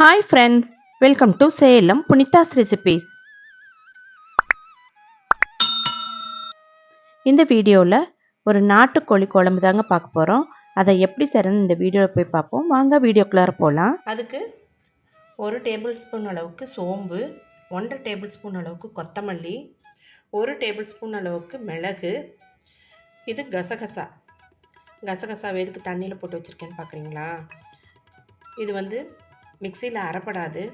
Hi friends welcome to Salem Punitha's recipes இந்த வீடியோவில் ஒரு நாட்டுக்கோழி குழம்பு தாங்க பார்க்க போகிறோம் அதை எப்படி செய்யறதுன்னு இந்த வீடியோவில் போய் பார்ப்போம். வாங்க வீடியோக்குள்ளார போகலாம் அதுக்கு ஒரு டேபிள் ஸ்பூன் அளவுக்கு சோம்பு ஒன்றரை டேபிள் ஸ்பூன் அளவுக்கு கொத்தமல்லி ஒரு டேபிள் ஸ்பூன் அளவுக்கு மிளகு. இது கசகசா. கசகசா எதுக்கு தண்ணியில் போட்டு வச்சுருக்கேன்னு பார்க்குறீங்களா? இது வந்து மிக்சியில் அரைப்படாது.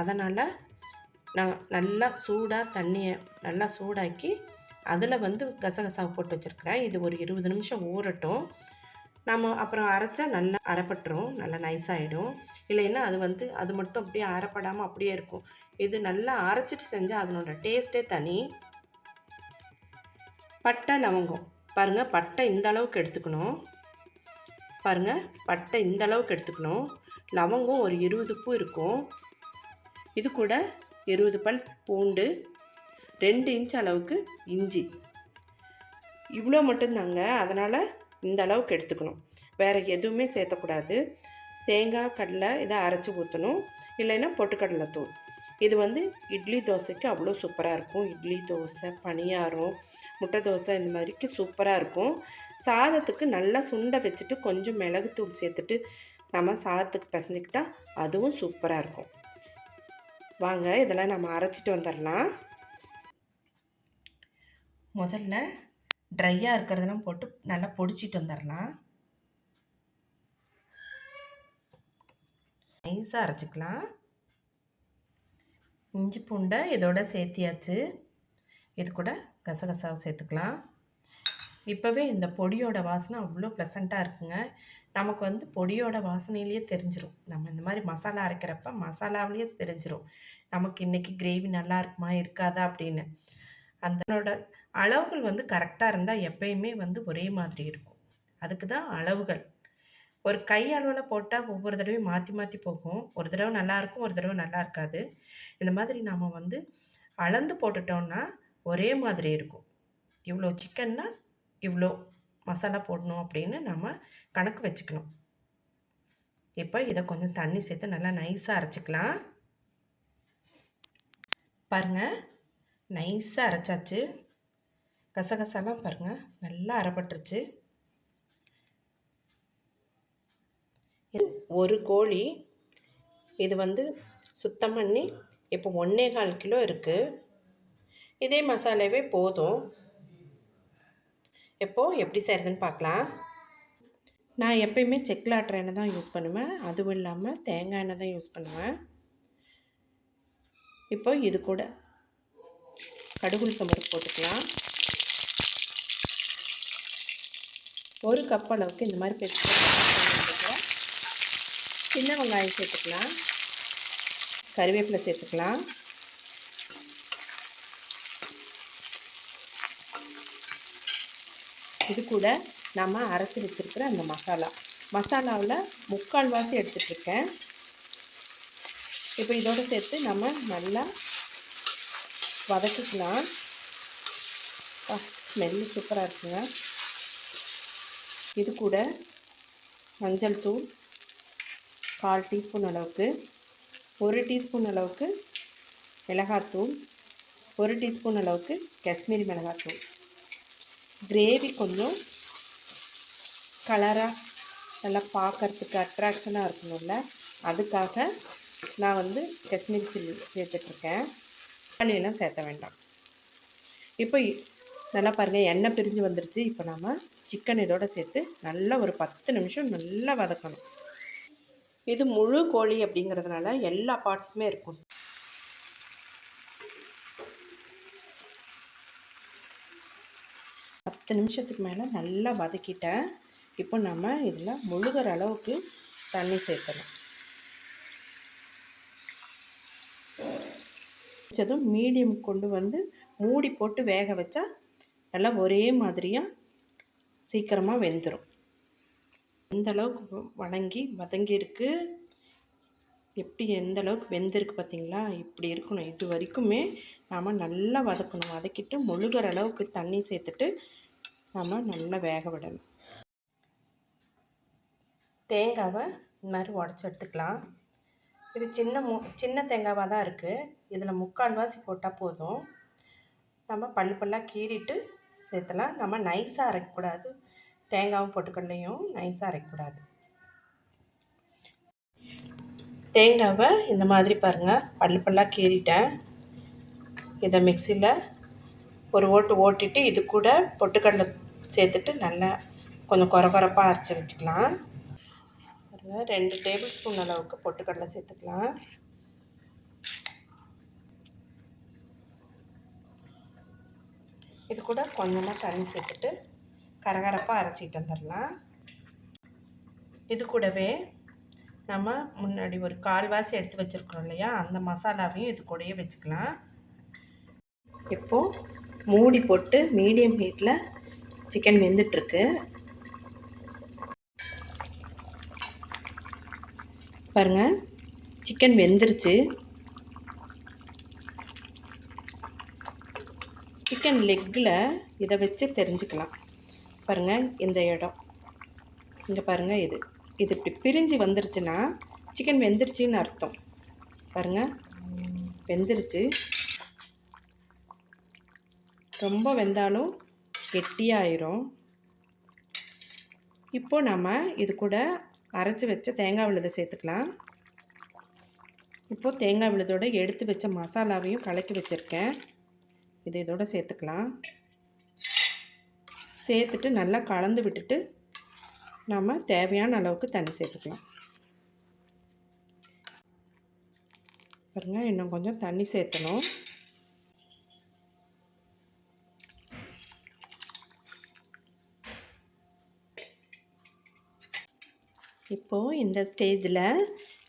அதனால் நான் நல்லா சூடாக தண்ணியை நல்லா சூடாக்கி அதில் வந்து கசகசாவை போட்டு வச்சுருக்கிறேன். இது ஒரு இருபது நிமிஷம் ஊறட்டும். நம்ம அப்புறம் அரைச்சா நல்லா அரைப்பட்டுரும். நல்லா நைஸாகிடும் இல்லைன்னா அது வந்து அது மட்டும் அப்படியே அரைப்படாமல் அப்படியே இருக்கும். இது நல்லா அரைச்சிட்டு செஞ்சால் அதனோட டேஸ்ட்டே தனி. பட்டை லவங்கம். பாருங்கள் பட்டை இந்த அளவுக்கு எடுத்துக்கணும். பாருங்கள் பட்டை இந்த அளவுக்கு எடுத்துக்கணும். லவங்கம் ஒரு இருபது பூ இருக்கும். இது கூட இருபது பல் பூண்டு ரெண்டு இன்ச் அளவுக்கு இஞ்சி. இவ்வளோ மட்டும்தாங்க. அதனால் இந்த அளவுக்கு எடுத்துக்கணும். வேறு எதுவுமே சேர்த்தக்கூடாது. தேங்காய் கடலை இதை அரைச்சி ஊற்றணும் இல்லைன்னா பொட்டுக்கடலை தூள். இது வந்து இட்லி தோசைக்கு அவ்வளோ சூப்பராக இருக்கும். இட்லி தோசை பனியாரம் முட்டை தோசை இந்த மாதிரிக்கு சூப்பராக இருக்கும். சாதத்துக்கு நல்லா சுண்டை வச்சுட்டு கொஞ்சம் மிளகுத்தூள் சேர்த்துட்டு நம்ம சாதத்துக்கு பிசைஞ்சிக்கிட்டால் அதுவும் சூப்பராக இருக்கும். வாங்க இதெல்லாம் நம்ம அரைச்சிட்டு வந்துடலாம் முதல்ல ட்ரையாக இருக்கிறதெல்லாம் போட்டு நல்லா பொடிச்சிட்டு வந்துடலாம் நைஸாக அரைச்சிக்கலாம். இஞ்சி பூண்டை இதோட சேர்த்தியாச்சு. இது கூட கசகசாவை சேர்த்துக்கலாம். இப்போவே இந்த பொடியோட வாசனை அவ்வளோ ப்ளசண்ட்டாக இருக்குங்க. நமக்கு வந்து பொடியோட வாசனையிலேயே தெரிஞ்சிடும் நம்ம இந்த மாதிரி மசாலா அரைக்கிறப்ப மசாலாவிலேயே தெரிஞ்சிடும் நமக்கு இன்றைக்கி கிரேவி நல்லா இருக்குமா இருக்காதா அப்படின்னு. அதனோட அளவுகள் வந்து கரெக்டாக இருந்தால் எப்பயுமே வந்து ஒரே மாதிரி இருக்கும். அதுக்கு தான் அளவுகள். ஒரு கை அளவில் போட்டால் ஒவ்வொரு தடவையும் மாற்றி மாற்றி போகும். ஒரு தடவை நல்லாயிருக்கும் ஒரு தடவை நல்லா இருக்காது. இந்த மாதிரி நாம் வந்து அளந்து போட்டுட்டோம்னா ஒரே மாதிரி இருக்கும். இவ்வளோ சிக்கன்னா இவ்வளோ மசாலா போடணும் அப்படின்னு நம்ம கணக்கு வச்சுக்கணும். இப்போ இதை கொஞ்சம் தண்ணி சேர்த்து நல்லா நைஸாக அரைச்சிக்கலாம். பாருங்கள் நைஸாக அரைச்சாச்சு. கசகசாலாம் பாருங்கள் நல்லா அரைப்பட்டுருச்சு. ஒரு கோழி இது வந்து சுத்தம் பண்ணி இப்போ ஒன்றே கால் கிலோ இருக்குது இதே மசாலாவே போதும். எப்போது எப்படி செய்கிறதுன்னு பார்க்கலாம். நான் எப்பயுமே செக்கில் ஆட்டுற எண்ணெய் தான் யூஸ் பண்ணுவேன். அதுவும் இல்லாமல் தேங்காய் எண்ணெய் தான் யூஸ் பண்ணுவேன். இப்போ இது கூட கடுகுள் சம்பருக்கு போட்டுக்கலாம். ஒரு கப் அளவுக்கு இந்த மாதிரி பெருசு சின்ன வெங்காயம் சேர்த்துக்கலாம். கருவேப்பிலை சேர்த்துக்கலாம். இது கூட நம்ம அரைச்சி வச்சுருக்கிற அந்த மசாலா. மசாலாவில் முக்கால் வாசி எடுத்துகிட்ருக்கேன் இப்போ இதோடு சேர்த்து நம்ம நல்லா வதக்கிக்கலாம். ஸ்மெல்லு சூப்பராக இருக்குங்க. இது கூட மஞ்சள் தூள் கால் டீஸ்பூன் அளவுக்கு ஒரு டீஸ்பூன் அளவுக்கு மிளகாத்தூள் ஒரு டீஸ்பூன் அளவுக்கு காஷ்மீரி மிளகாத்தூள். கிரேவி கொஞ்சம் கலராக நல்லா பார்க்குறதுக்கு அட்ராக்ஷனாக இருக்கணும்ல. அதுக்காக நான் வந்து காஷ்மீரி சில்லி சேர்த்துட்ருக்கேன். தண்ணியெல்லாம் சேர்த்த வேண்டாம். இப்போ நல்லா பாருங்கள் எண்ணெய் பிரிஞ்சு வந்துருச்சு. இப்போ நாம் சிக்கன் இதோடு சேர்த்து நல்லா ஒரு பத்து நிமிஷம் நல்லா வதக்கணும். இது முழு கோழி அப்படிங்கிறதுனால எல்லா பார்ட்ஸுமே இருக்கும். பத்து நிமிஷத்துக்கு மேலே நல்லா வதக்கிட்டேன் இப்போ நம்ம இதில் முழுகிற அளவுக்கு தண்ணி சேர்க்கணும். வச்சதும் மீடியம் கொண்டு வந்து மூடி போட்டு வேக வச்சா நல்லா ஒரே மாதிரியாக சீக்கிரமாக வெந்துடும் எந்த அளவுக்கு வணங்கி வதங்கியிருக்கு. எப்படி எந்த அளவுக்கு வெந்திருக்கு பார்த்தீங்களா இப்படி இருக்கணும். இது வரைக்குமே நாம் நல்லா வதக்கணும். வதக்கிட்டு முழுகிற அளவுக்கு தண்ணி சேர்த்துட்டு நம்ம நல்லா வேக விடணும். தேங்காவை இந்த மாதிரி உடச்சி எடுத்துக்கலாம். இது சின்ன மு சின்ன தேங்காவாக தான் இருக்குது இதில் முக்கால்வாசி போட்டால் போதும். நம்ம பல்லு பல்லாக கீறிட்டு சேர்த்தலாம். நம்ம நைஸாக அரைக்கக்கூடாது. தேங்காவும் பொட்டுக்கடலையும் நைஸாக அரைக்கக்கூடாது. தேங்காவை இந்த மாதிரி பாருங்கள் பல்லு பல்லாக கீறிட்டேன். இதை மிக்சியில் ஒரு ஓட்டு ஓட்டிட்டு இது கூட பொட்டுக்கடலை சேர்த்துட்டு நல்லா கொஞ்சம் குறகுறப்பாக அரைச்சி வச்சுக்கலாம். ரெண்டு டேபிள் ஸ்பூன் அளவுக்கு பொட்டுக்கடலை சேர்த்துக்கலாம். இது கூட கொஞ்சமாக தண்ணி சேர்த்துட்டு கரகரப்பாக அரைச்சிட்டு வந்துடலாம். இது கூடவே நம்ம முன்னாடி ஒரு கால்வாசி எடுத்து வச்சுருக்கோம் இல்லையா அந்த மசாலாவையும் இது கூடயே வச்சுக்கலாம். இப்போது மூடி போட்டு மீடியம் ஹீட்டில் சிக்கன் வெந்துட்டுருக்கு. பாருங்க சிக்கன் வெந்துருச்சு. சிக்கன் லெக்கில் இதை வச்சு தெரிஞ்சுக்கலாம். பாருங்கள் இந்த இடம். இங்கே பாருங்கள் இது. இது இப்படி பிரிஞ்சு வந்துருச்சுன்னா சிக்கன் வெந்துருச்சுன்னு அர்த்தம். பாருங்கள் வெந்துருச்சு. ரொம்ப வெந்தாலும் கெட்டியாயிரும். இப்போ நம்ம இது கூட அரைச்சி வச்ச தேங்காய் விழுதை சேர்த்துக்கலாம். இப்போது தேங்காய் விழுதோட எடுத்து வச்ச மசாலாவையும் கலக்கி வச்சுருக்கேன். இது இதோட சேர்த்துக்கலாம். சேர்த்துட்டு நல்லா கலந்து விட்டுட்டு நம்ம தேவையான அளவுக்கு தண்ணி சேர்த்துக்கலாம். பாருங்கள் இன்னும் கொஞ்சம் தண்ணி சேர்த்தணும். இப்போது இந்த ஸ்டேஜில்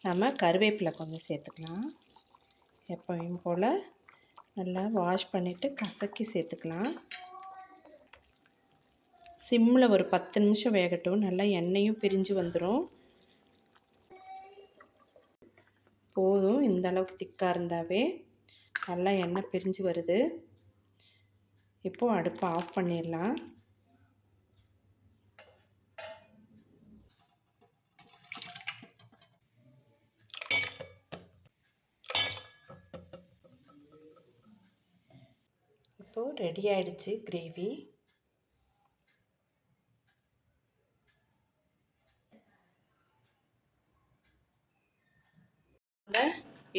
நம்ம கருவேப்பிலை கொஞ்சம் சேர்த்துக்கலாம். எப்பவும் போல் நல்லா வாஷ் பண்ணிவிட்டு கசக்கி சேர்த்துக்கலாம். சிம்மில் ஒரு பத்து நிமிஷம் வேகட்டும். நல்லா எண்ணெயும் பிரிஞ்சு வந்துடும் போதும். இந்த அளவுக்கு திக்காக இருந்தாவே நல்லா எண்ணெய் பிரிஞ்சு வருது. இப்போது அடுப்பை ஆஃப் பண்ணிடலாம். இப்போது ரெடி ஆயிடுச்சு கிரேவி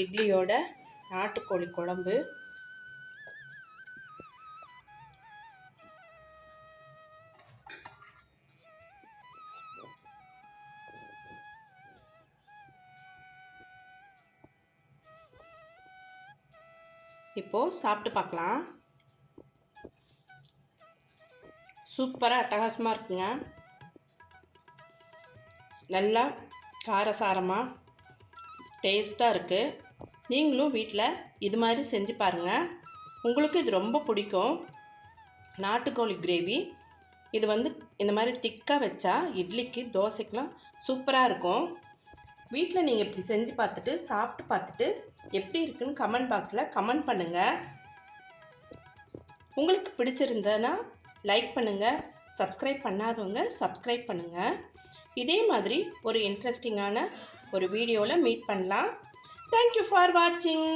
இட்லியோட நாட்டுக்கோழி குழம்பு. இப்போது சாப்பிட்டு பார்க்கலாம். சூப்பராக அட்டகாசமாக இருக்குங்க. நல்லா காரசாரமாக டேஸ்ட்டாக இருக்குது நீங்களும் வீட்டில் இது மாதிரி செஞ்சு பாருங்கள் உங்களுக்கு இது ரொம்ப பிடிக்கும். நாட்டுக்கோழி கிரேவி. இது வந்து இந்த மாதிரி திக்காக வச்சா இட்லிக்கு தோசைக்கெலாம் சூப்பராக இருக்கும். வீட்டில் நீங்கள் இப்படி செஞ்சு பார்த்துட்டு சாப்பிட்டு பார்த்துட்டு எப்படி இருக்குன்னு கமெண்ட் பாக்ஸில் கமெண்ட் பண்ணுங்கள் உங்களுக்கு பிடிச்சிருந்ததுன்னா லைக் பண்ணுங்கள் சப்ஸ்கிரைப் பண்ணாதவங்க சப்ஸ்கிரைப் பண்ணுங்கள் இதே மாதிரி ஒரு இன்ட்ரெஸ்டிங்கான ஒரு வீடியோவில் மீட் பண்ணலாம். தேங்க்யூ ஃபார் வாட்சிங்